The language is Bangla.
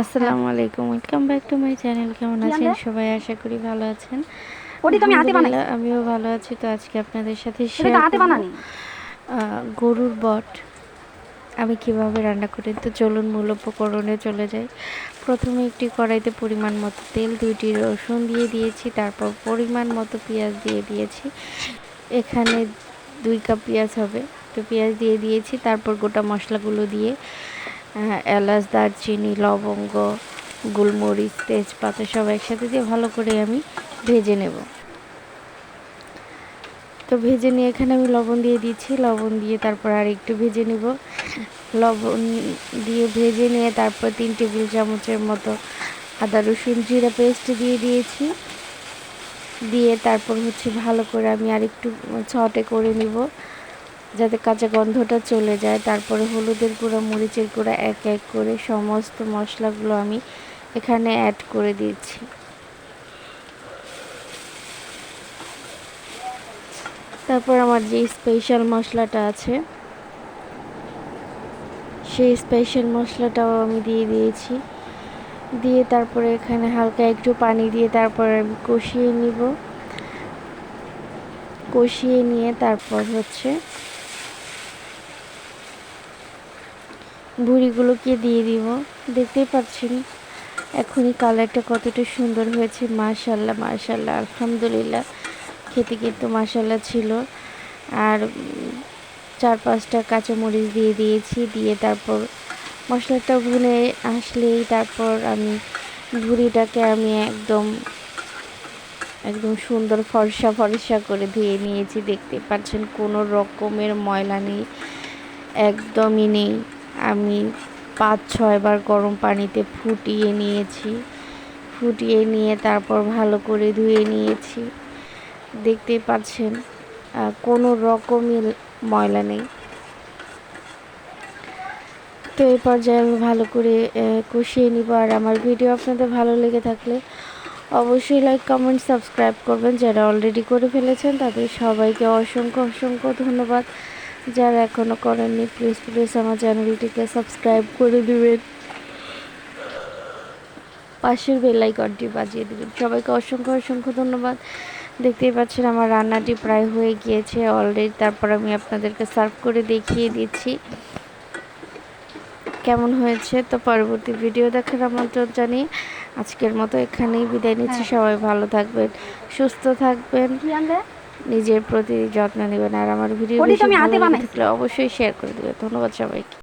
আসসালামু আলাইকুম welcome back to my channel কেমন আছেন সবাই? আশা করি ভালো আছেন। ওটি তো আমি হাতে বানাই। আমিও ভালো আছি। তো আজকে আপনাদের সাথে শেয়ার হাতে বানানি। গরুর বট। আমি কীভাবে রান্না করি? তো চলুন মূল উপকরণে চলে যাই। প্রথমে একটি কড়াইতে পরিমাণ মতো তেল দুইটি রসুন দিয়ে দিয়েছি। তারপর পরিমাণ মতো পেঁয়াজ দিয়ে দিয়েছি। এখানে দুই কাপ পেঁয়াজ হবে। তো পেঁয়াজ দিয়ে দিয়েছি। তারপর গোটা মশলাগুলো দিয়ে এলাচ, দারচিনি, লবঙ্গ, গোলমরিচ, তেজপাতা সব একসাথে দিয়ে ভালো করে আমি ভেজে নেব। তো ভেজে নিয়ে এখানে আমি লবণ দিয়ে দিচ্ছি। লবণ দিয়ে তারপর আর একটু ভেজে নেব। লবণ দিয়ে ভেজে নিয়ে তারপর তিন টেবিল চামচের মতো আদা, রসুন, জিরা পেস্ট দিয়ে দিয়েছি। দিয়ে তারপর হচ্ছে ভালো করে আমি আর একটু ছটে করে নিব। যাতে কাঁচা গন্ধটা চলে যায়। তারপরে হলুদের গুঁড়া, মরিচের গুঁড়া এক এক করে সমস্ত মশলাগুলো আমি এখানে অ্যাড করে দিচ্ছি। তারপর আমার যে স্পেশাল মশলাটা আছে, সেই স্পেশাল মশলাটাও আমি দিয়ে দিয়েছি। দিয়ে তারপরে এখানে হালকা একটু পানি দিয়ে তারপর আমি কষিয়ে নিব। কষিয়ে নিয়ে তারপর হচ্ছে ভুড়িগুলোকে দিয়ে দিব। দেখতেই পাচ্ছেন, এখনই কালারটা কতটা সুন্দর হয়েছে। মাশাল্লাহ মাশাল্লাহ, আলহামদুলিল্লাহ। খেতে কিন্তু মাশাল্লাহ ছিল। আর চার পাঁচটা কাঁচামরিচ দিয়ে দিয়েছি, দিয়ে তারপর মশলাটা ভুনে আসলেই তারপর আমি ভুড়িটাকে আমি একদম একদম সুন্দর ফর্সা ফর্সা করে ধুয়ে নিয়েছি। দেখতে পাচ্ছেন কোনো রকমের ময়লা নেই, একদমই নেই। আমি পাঁচ, ছয়বার গরম পানিতে ফুটিয়ে নিয়েছি। ফুটিয়ে নিয়ে তারপর ভালো করে ধুয়ে নিয়েছি। দেখতেই পাচ্ছেন কোনো রকমই ময়লা নেই। তো এই পর্যায়ে আমি ভালো করে কষিয়ে নিব। আর আমার ভিডিও আপনাদের ভালো লেগে থাকলে অবশ্যই লাইক কমেন্ট সাবস্ক্রাইব করবেন। যারা অলরেডি করে ফেলেছেন, তাদের সবাইকে অসংখ্য অসংখ্য ধন্যবাদ। যারা এখনও করেননি প্লিজ প্লিজ আমার চ্যানেলটিকে সাবস্ক্রাইব করে দিবেন। পাশের বেল আইকনটি বাজিয়ে দেবেন। সবাইকে অসংখ্য অসংখ্য ধন্যবাদ। দেখতেই পাচ্ছেন আমার রান্নাটি প্রায় হয়ে গিয়েছে অলরেডি তারপর আমি আপনাদেরকে সার্ভ করে দেখিয়ে দিচ্ছি। কেমন হয়েছে তো পরবর্তী ভিডিও দেখার আমন্ত্রণ জানিয়ে আজকের মতো এখানেই বিদায় নিচ্ছি। হ্যাঁ। সবাই ভালো থাকবেন সুস্থ থাকবেন। নিজের প্রতি যত্ন নেবেন আর আমার ভিডিও। থাকলে অবশ্যই শেয়ার করে দেবেন ধন্যবাদ সবাইকে